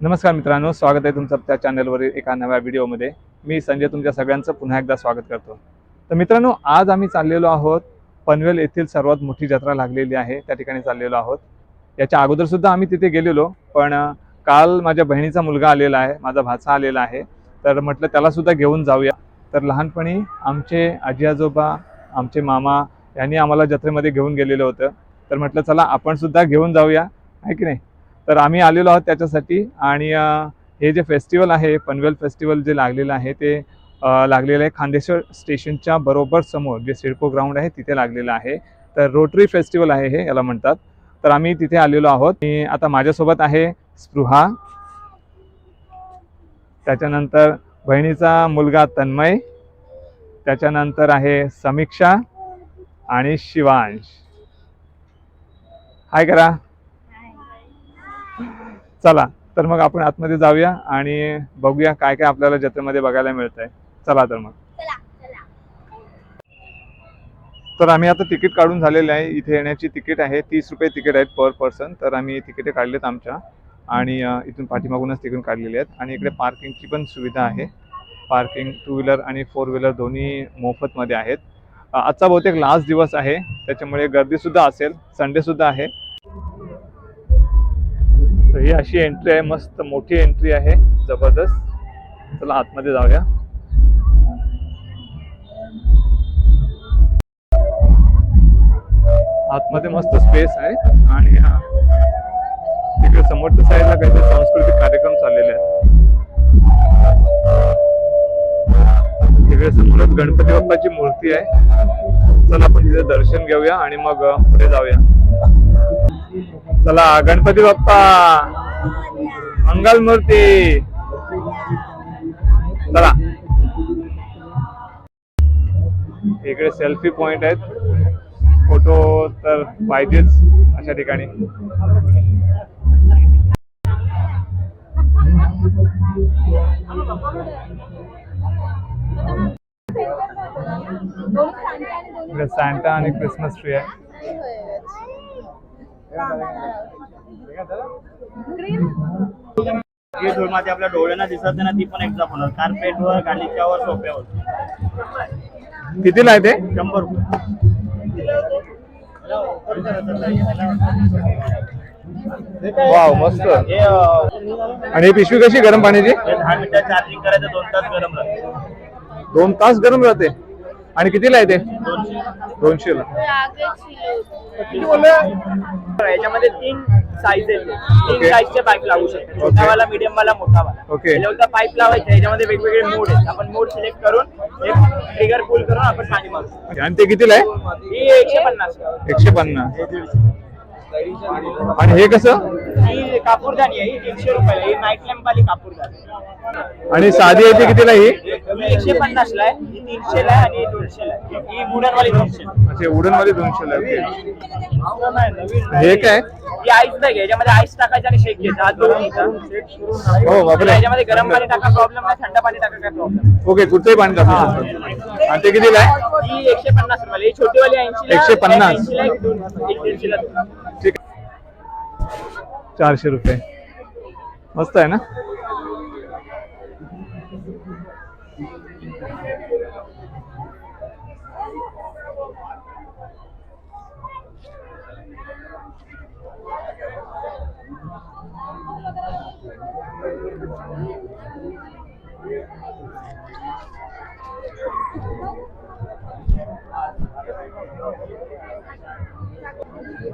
नमस्कार मित्रांनो स्वागत आहे तुमचं त्या चॅनलवरील एका नव्या व्हिडिओमध्ये मी संजय तुमच्या सगळ्यांचं पुन्हा एकदा स्वागत करतो. तर मित्रांनो आज आम्ही चाललेलो आहोत पनवेल येथील सर्वात मोठी जत्रा लागलेली आहे त्या ठिकाणी चाललेलो आहोत. याच्या अगोदर सुद्धा आम्ही तिथे गेलेलो पण काल माझ्या बहिणीचा मुलगा आलेला आहे माझा भाचा आलेला आहे. तर म्हटलं त्यालासुद्धा घेऊन जाऊया. तर लहानपणी आमचे आजी आजोबा आमचे मामा यांनी आम्हाला जत्रेमध्ये घेऊन गेलेलं होतं. तर म्हटलं चला आपण सुद्धा घेऊन जाऊया. आहे की नाही? तर आम्ही आलेलो आहोत त्याच्यासाठी. आणि हे जे फेस्टिवल आहे पनवेल फेस्टिवल जे लागलेलं आहे ते लागलेलं आहे खांदेश्वर स्टेशनच्या बरोबर समोर जे सिडको ग्राउंड आहे तिथे लागलेलं आहे. तर रोटरी फेस्टिवल आहे हे याला म्हणतात. तर आम्ही तिथे आलेलो आहोत. मी आता माझ्यासोबत आहे स्पृहा. त्याच्यानंतर बहिणीचा मुलगा तन्मय. त्याच्यानंतर आहे समीक्षा आणि शिवांश. हाय करा. चला तर मग आपण आतमध्ये जाऊया आणि बघूया काय काय आपल्याला जत्रेमध्ये बघायला मिळतंय. चला तर मग. तर आम्ही आता तिकीट काढून झालेले आहे. इथे येण्याची तिकीट आहे. तीस रुपये तिकीट आहेत पर पर्सन. तर आम्ही तिकीटे काढलेत आमच्या. आणि इथून पाठीमागूनच तिकीट काढलेली आहेत. आणि इकडे पार्किंगची पण सुविधा आहे. पार्किंग टू व्हीलर आणि फोर व्हीलर दोन्ही मोफतमध्ये आहेत. आजचा बहुतेक लास्ट दिवस आहे. त्याच्यामुळे गर्दीसुद्धा असेल. संडेसुद्धा आहे. तर ही अशी एंट्री आहे मस्त मोठी एंट्री आहे जबरदस्त. चला आतमध्ये जाऊया. आतमध्ये मस्त स्पेस आहे. आणि हा तिकडे समोरच्या साईडला काहीतरी सांस्कृतिक कार्यक्रम चाललेले आहेत. तिकडे समोरच गणपती बाप्पाची मूर्ती आहे. चला आपण तिथे दर्शन घेऊया आणि मग पुढे जाऊया. चला गणपती बाप्पा. मंगल मूर्ती चला. इकडे सेल्फी पॉइंट आहेत. फोटो तर पाहिजेच अशा ठिकाणी. सॅन्टा आणि क्रिसमस ट्री आहे. ही धूळमाती आपल्या डोळ्यांना दिसत नाही ना ती पण एक्झाम होणार. कार्पेटवर गालीच्यावर सोप्यावर कितीला आहे ते शंभर रुपये. वाव मस्त. आणि ही पिशवी कशी गरम पाण्याची? दहा मिनिटं चार्जिंग करायचं दोन तास गरम राहते. दोन तास गरम राहते. आणि कितीला आहे ते? दोनशे ला याच्यामध्ये तीन साईज आहेत. तीन Okay. साईजचे पाईप लावू शकतो छोटावाला मीडियम वाला मोठा वाला Okay. पाईप लावायचे याच्यामध्ये वेगवेगळे मोड आहेत. आपण मोड सिलेक्ट करून एक ट्रिगर पुल करून आपण पाणी मागतो आणि ते कितीला आहे? ही एकशे पन्नास. एकशे पन्नास. आणि हे कसं? ही कापूरदानी आहे ही दीडशे रुपयाला ही नाईट लॅम्प वाली कापूरदानी आणि साधी आहे ती कितीला ही? ही एकशे पन्नास ला आहे ही तीनशे ला आहे आणि दोनशे ला आहे. ही वुडन वाली दोनशे. अच्छा वुडन वाली दोनशे ला आहे. हे काय? ही आईस बॅग आहे याच्यामध्ये आईस टाकायचं आणि शेक घ्यायचा हात धुवून घ्यायचा. हो बापरे. याच्यामध्ये गरम पाणी टाका प्रॉब्लेम नाही थंड पाणी टाका काय प्रॉब्लेम ओके कुठचंही पाणी टाकू शकतो. आणि ते कितीला आहे? ही एकशे पन्नास रुपयाला ही छोटी वाली ऐंशी 150. ला एक दोन- एक दीडशे ला दोन. ठीक आहे. चारशे रुपये. मस्त आहे ना?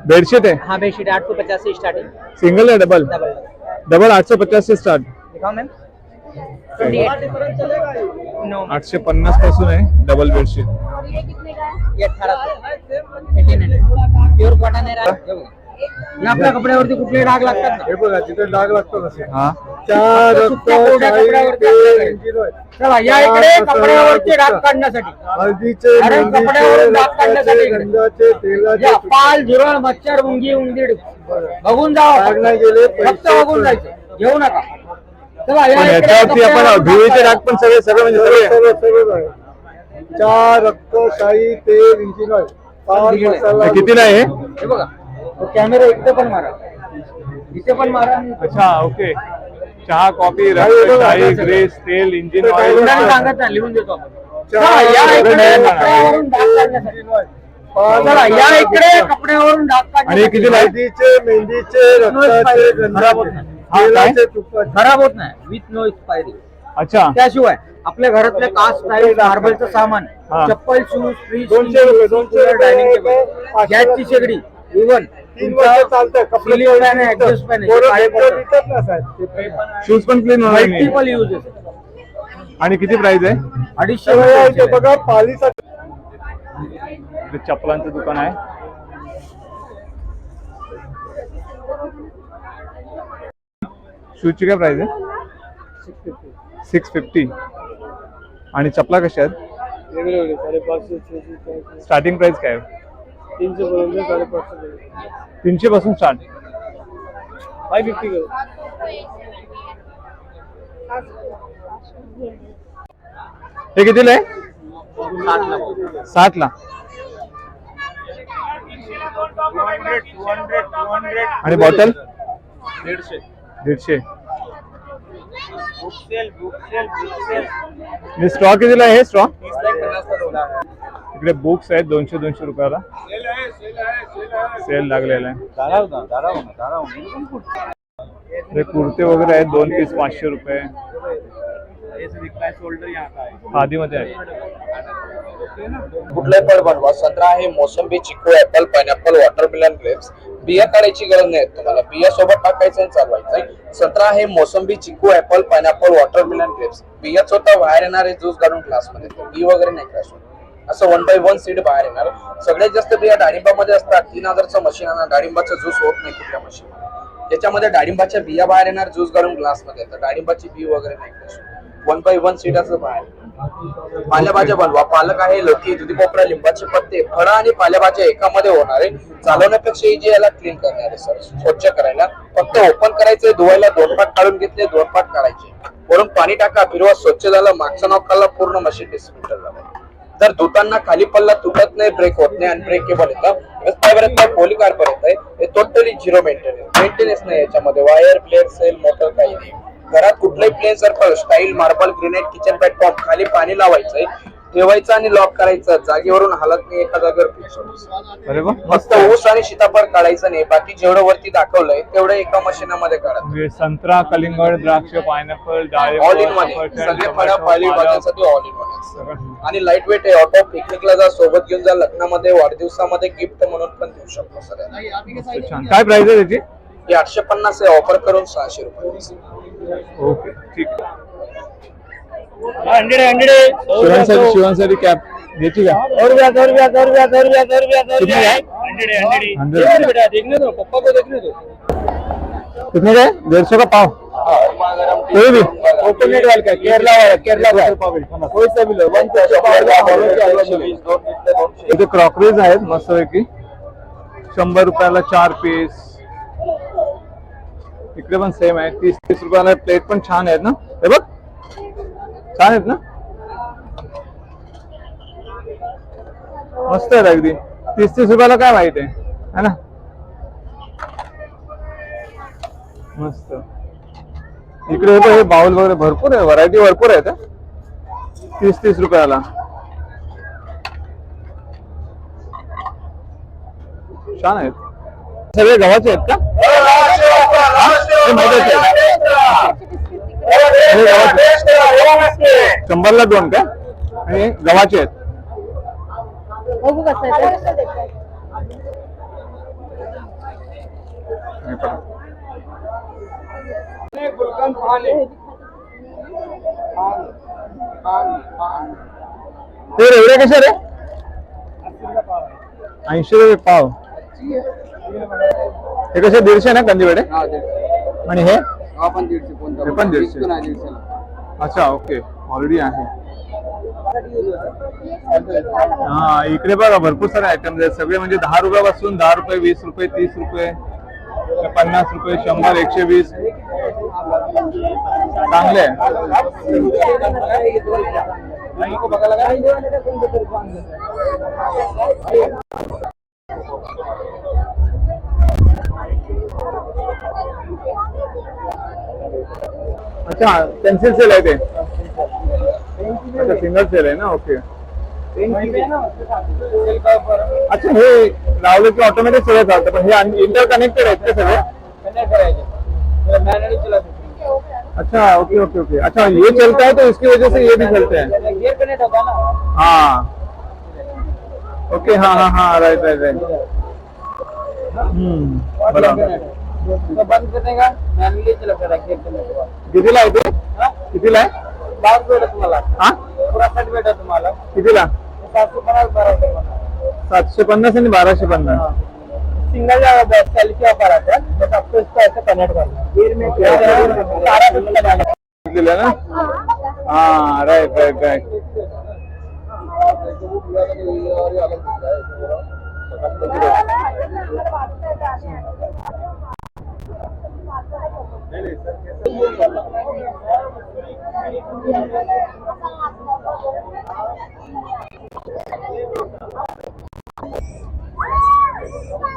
बेडशीट आहे? हाँ बेडशीट आठ सौ पचास से स्टार्टिंग सिंगल है डबल डबल डबल आठशे पचास से स्टार्ट दिखाओ मैम नो आठशे पन्नासपासून आहे डबल बेडशीट. प्युअर कॉटन आहे. आपल्या कपड्यावरती कुठले डाग लागतात ना? हे बघा तिथे डाग लागतो कसे हा. चार चला या इकडे कपड्यावरती डाग काढण्यासाठी. मेहंदीचे, कपड्यावरून डाग काढण्यासाठी पाल झुरळ मच्छर मुंगी उंदीड बघून जावा नाही फक्त बघून जायचं. घेऊ नका. चला या पण इकडे याच्यावरती आपण धुळीचे डाग पण सगळे सगळे म्हणजे सगळे. चहा रक्त शाही तेल इंजिन ऑइल हे मसाला कितीला आहे हे? हे बघा. तो कॅमेरा इथे पण मारा. इथे पण मारा. अच्छा ओके. चहा कॉफी रक्त. ग्रेस तेल इंजिन ऑइल सांगत लिहून देतो चला, या इकडे कपड्यावरून डाग काढण्यासाठी. चला, या इकडे कपड्यावरून डाग आणि हे आहे? हळदीचे मेहंदीचे रक्ताचे खराब होत गंधाचे नाही. हा, काय? तेलाचे तुपाचे खराब होत नाही विथ नो एक्सपायरी अच्छा त्याशिवाय आपल्या घरातले कास्ट टाईल्स मार्बलचं सामान हा. चप्पल शूज फ्रीज दोनशे रुपये, दोनशे रुपये, डायनिंग टेबल गॅसची शेगडी इव्हन शूज पण क्लीन होणार आणि किती प्राइस आहे? अडीचशे बघा इथे चपलांचं दुकान आहे. शूजची काय प्राइस आहे? सिक्स फिफ्टी आणि चपला कशा आहेत? स्टार्टिंग प्राइस काय आहे? तीनशे पर्यंत साडेपाचशे तीनशे पासून स्टार्ट. फाय फिफ्टी करू. हे कितीला आहे? साठ ला आणि बॉटल? दीडशे. दीडशे. स्ट्रॉ कितीला आहे? स्ट्रॉ इकडे बुक्स आहेत दोनशे दोनशे रुपयाला. सेल लागलेला आहे. हे कुर्ते वगैरे आहेत दोन पीस पाचशे रुपये. खादी मध्ये आहे कुठले फळ बनवा. संत्रा आहे मोसंबी चिकू ऍपल पायनॅपल वॉटरमेलन ग्रेप्स बिया काढायची गरज नाही. तुम्हाला बिया सोबत टाकायचं आणि चालवायचं संत्रा आहे मोसंबी चिकू ऍपल पायनॅपल वॉटरमेलन ग्रेप्स बिया स्वतः बाहेर येणारे ज्यूस काढून ग्लासमध्ये बी वगैरे नाही क्रॅश होत. असं वन बाय वन सीड बाहेर येणार. सगळ्यात जास्त बिया डाळिंबामध्ये असतात. तीन हजारचं मशीन आणा. डाळिंबाचा ज्यूस होत नाही कुठल्या मशीन त्याच्यामध्ये डाळिंबाच्या बिया बाहेर येणार ज्यूस काढून ग्लासमध्ये येतात डाळिंबाची बी वगैरे नाही crush one by one seed असं बाहेर पालेभाज्या बनवा. पालक आहे लौकी दुधी भोपळा लिंबाचे पत्ते फळं आणि पालेभाज्या एकामध्ये होणार आहे. चालवण्यापेक्षा जे याला क्लीन करणार आहे सर स्वच्छ करायला. फक्त ओपन करायचंय धुवायला दोन पाठ काढून घेतले दोन पाठ काढायचे वरून पाणी टाका फिरवा स्वच्छ झालं मागचा नॉक पूर्ण मशीन डिस्मिटर झालं. जर धुताना खाली पल्ला तुटत नाही ब्रेक होत नाही अनब्रेकेबल येतं फायबर येत. पोली कार्बन येत आहे. हे टोटली झिरो मेंटेनन्स मेंटेनन्स नाही याच्यामध्ये. वायर ब्लेड सेल मोटर काही नाही. घरात कुठलाही plain circle style marble granite kitchen platform खाली पाणी लावायचंय ठेवायचं आणि लॉक करायचं जागेवरून हालत नाही एका जागेवर. अरे वा फक्त ऊस आणि सीताफळ काढायचं नाही बाकी जेवढं वरती दाखवलंय तेवढं एका मशीनामध्ये काढा. म्हणजे संत्रा कलिंगड द्राक्ष पायनॅपल डाळिंब ऑल इन वन सफरचंद, सगळे फळं पाली. भाज्यांसाठी ऑल इन वन सगळं. आणि लाइट वेट आहे ऑटो पिकनिकला जा सोबत घेऊन जा लग्नामध्ये वाढदिवसामध्ये गिफ्ट म्हणून पण देऊ शकतो सगळ्यांना. छान. काय प्राइस आहे त्याची? ही आठशे पन्नास आहे ऑफर करून सहाशे रुपये. ओके ठीक हंड्रेड हंड्रेड शिवांसाठी कॅप घ्यायची का? और रुपया दो रुपया दो रुपया दो रुपया दो रुपया दो रुपया? हंड्रेड. हंड्रेड हंड्रेड बेटा देखने दो पप्पा को देखने दो कितने का? है? डेढ़ सौ का पाव? कोई भी. कोकोनट वाला का केरला वाला केरला वाला कोई सा भी लो वन इथे क्रॉकरीज आहेत मस्तपैकी शंभर रुपयाला चार पीस इकडे पण सेम आहे. तीस तीस रुपयाला प्लेट पण छान आहेत ना? हे बघ. छान आहेत ना? मस्त आहेत अगदी. तीस तीस रुपयाला काय माहीत आहे? है ना? मस्त. इकडे हे हे बाउल वगैरे भरपूर आहे. व्हरायटी भरपूर आहेत तीस तीस रुपयाला. छान आहेत. सगळे गव्हाचे आहेत का? आहेत. हे. शंभरला दोन का? आणि गव्हाचे आहेत. ते. रेवड्या कशा रे? ऐंशी रुपये पाव. हे कसे दीडशे ना कंदीवडे आणि हे? आपण दीडशे कोणता हे पण दीडशे. दीडशेला. अच्छा ओके. ऑलरेडी आहे. हा इकडे बघा भरपूर सारे आयटम्स आहेत. सगळे म्हणजे दहा रुपयापासून दहा रुपये वीस रुपये तीस रुपये पन्नास रुपये शंभर एकशे वीस. चांगले आहे. अच्छा पेन्सिल सेल आहे ते अच्छा सिंगल सेल आहे ना ओके अच्छा हे लावलं की ऑटोमॅटिक सगळं चालतं पण हे इंटर कनेक्टेड आहेत ते सगळे अच्छा ओके ओके ओके अच्छा ये चलता है तो इसकी वजह से ये भी चलते हैं। गियर कनेक्ट होगा ना हाँ। ओके हाँ हाँ हाँ राइट राइट राइट हम्म बरोबर। तो बंद करने का कितीला आहे ते। हा? कितीला आहे बाग भेटा तुम्हाला हा? पुरा सेट भेटा तुम्हाला कितीला सातशे पन्नास बाराशे पन्नास। सातशे पन्नास आणि बाराशे पन्नास. सिंगल सेल्फी ऑफर है बस कनेक्ट है है दिलं ना हा राईट राईट राईट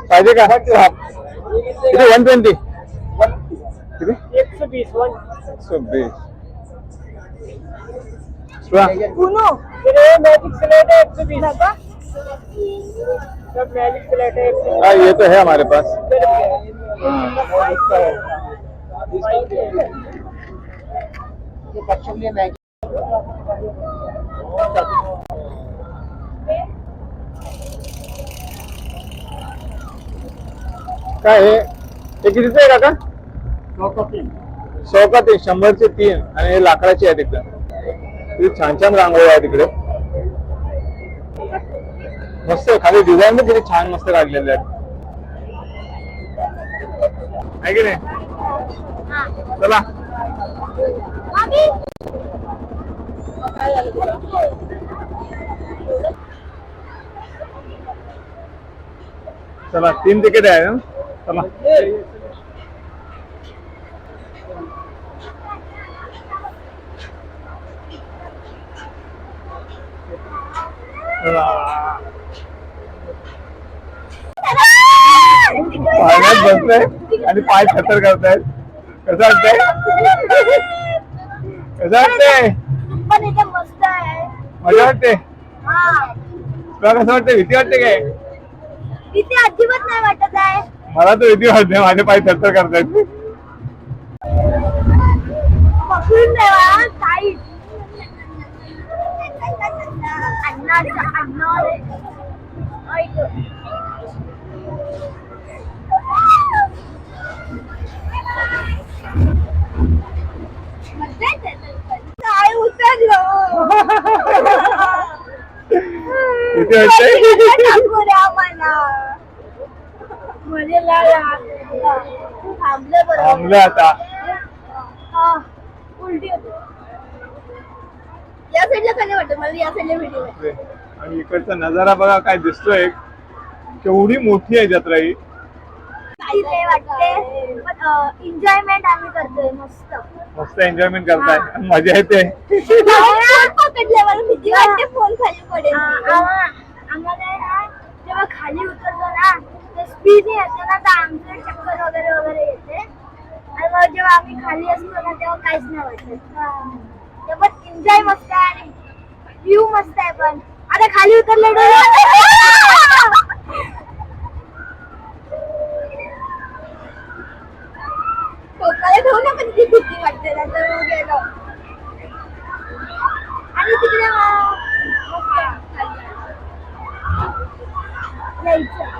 पाहिजे का किती वन ट्वेंटी किती एक सौ बीस। वन एकशे वीस शिवा, उनो मैजिक स्लेट है एक सौ बीस। सब मैजिक स्लेट है हाँ ये तो है हमारे पास। काय हे? हे कितीचं आहे काका? सौ का ते शंभरचे तीन आणि हे लाकडाचे एकदम किती छान छान रांगोळी आहे तिकडे मस्त आहे. खाली डिझाईन पण किती छान मस्त काढलेले आहेत. आहे की नाही? चला. चला तीन तिकीट आहे ना चला. पाण्यात बसतय आणि पाय छतर करतायत. कसं वाटतंय? कसं वाटतंय पण एकदम मस्त आहे. मजा वाटते. हा. तुला कसं वाटतं? भीती वाटते काय? इथे अजिबात नाही वाटत आहे. मला तर भीती वाटते. माझे पाय थरथर करतायत. पकडून भीती वाटते थांबलं आता. उलटी होते या साईडला काय नाही वाटत मला या साईडला आणि इकडचा नजारा बघा काय दिसतोय. केवढी मोठी आहे जत्रा ही. नाही वाटते. पण एन्जॉयमेंट आम्ही करतोय मस्त. मस्त एन्जॉयमेंट करताय. आणि मजा येते. फोन पकडले मला भीती वाटते फोन खाली पडेल. आम्हाला ना जेव्हा खाली उतरतो ना तर स्पीड येते ना तर आमचं चक्कर वगैरे वगैरे येते. आणि मग जेव्हा आम्ही खाली असतो ना तेव्हा काहीच नाही वाटत. तेव्हा एन्जॉय मस्त आहे आणि व्ह्यू मस्त आहे पण. आता खाली उतरले ठेवू ना पण ती भीती वाटते त्याच्यामुळे गेलो आणि तिकडे जायचं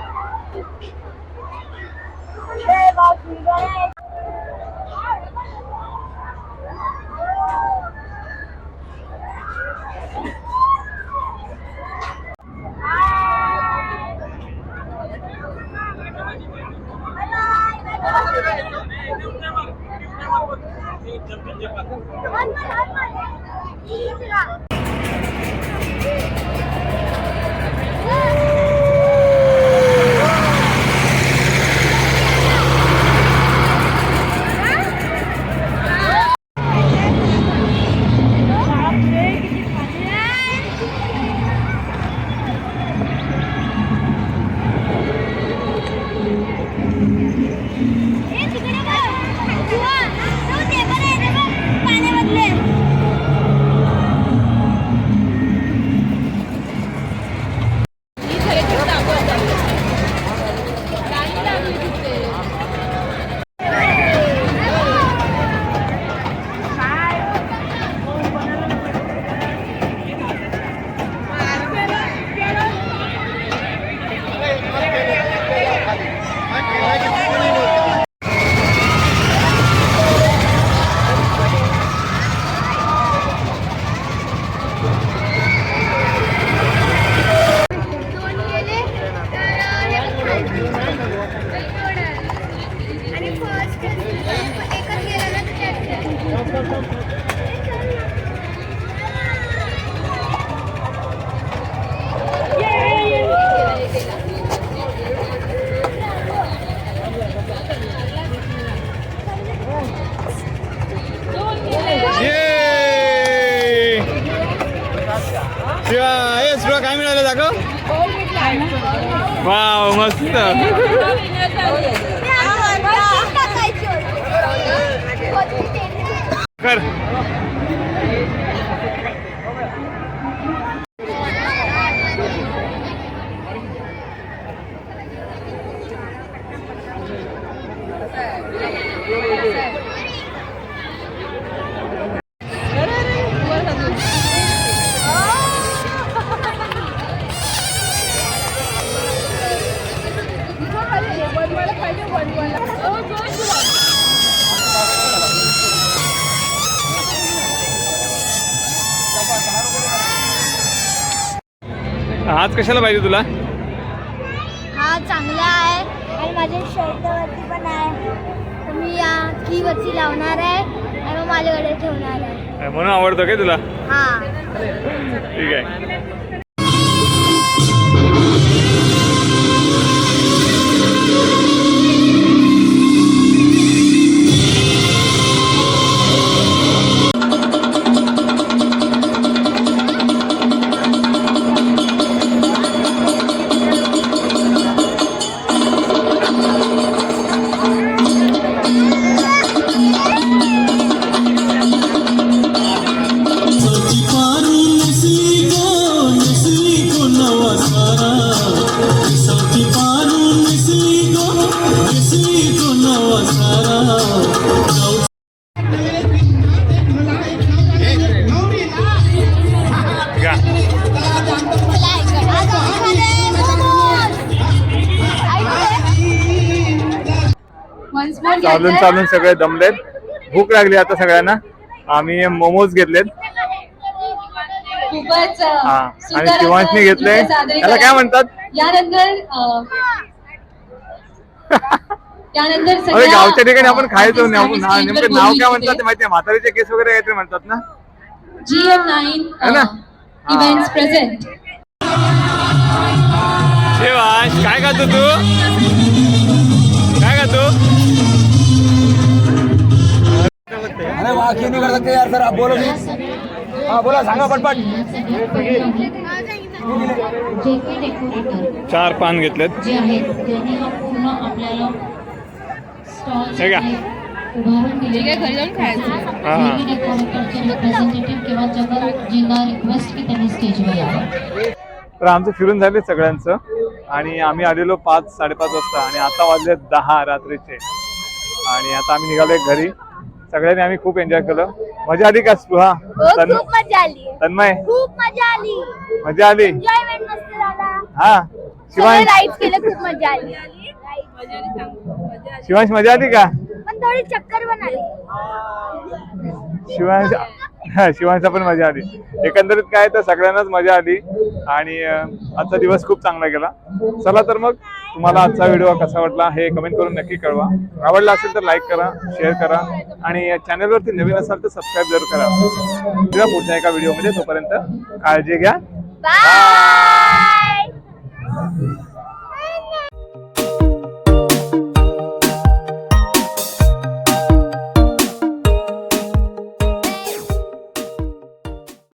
Bye-bye. 怎么你 tiga, aku वाव मस्त. कर. आज कशाला पाहिजे तुला? हा चांगला आहे. आणि माझ्या शर्टवरती पण आहे. मी या की वरती लावणार आहे आणि मग माझ्याकडे ठेवणार आहे. म्हणून आवडतो काय तुला? हा. ठीक आहे. चालून चालून सगळे दमलेत. भूक लागली आता सगळ्यांना. आम्ही मोमोज घेतलेत. खूपच हा आणि शिवांशने सादरीकरण. त्याला काय म्हणतात? यानंतर त्यानंतर अरे सगळ्या, गावच्या ठिकाणी आपण खायचो नेमकं. नाव काय म्हणतात. ते माहिती आहे? म्हातारीचे केस वगैरे काहीतरी म्हणतात ना? GM नाईन है ना? Events present. शिवांश काय खातो तू? काय खातो? अरे वाह क्यों नहीं कर सकते यार? सर आप बोलो हाँ बोला सांगा पटपट. जे चार पान घेतलेत. जे आहेत त्यांनी हा पूर्ण आपल्याला स्टॉल हे घ्या. उभारून दिले हा. डेकोरेटरचे रिप्रेझेंटेटिव्ह किंवा जगजींना रिक्वेस्ट की त्यांनी स्टेजवर यावं. तर आमचं फिरून झाले सगळ्यांचं. आणि आम्ही आलेलो पाच साडेपाच वाजता. आणि आता वाजले दहा रात्रीचे. आणि आता आम्ही निघालोय घरी. सगळ्यांनी आम्ही खूप एन्जॉय केलं. मजा आली का स्पृहा? हो तन- खूप मजा आली. तन्मय? खूप मजा आली. मजा आली? एन्जॉयमेंट मस्त झाला. हा? सगळे शिवांश? केले खूप मजा आली. शिवांश मजा आली का? पण थोडी चक्कर पण आली. शिवांश हा, शिवांशला पण मजा आली. एकंदरीत काय तर सगळ्यांनाच मजा आली. आणि आजचा दिवस खूप चांगला गेला. चला तर मग तुम्हाला आजचा व्हिडिओ कसा वाटला हे कमेंट करून नक्की कळवा. आवडला असेल तर लाईक करा शेअर करा. आणि चॅनलवरती नवीन असाल तर सबस्क्राईब जरूर करा. तुझ्या पुढच्या एका व्हिडिओमध्ये तोपर्यंत काळजी घ्या. बाय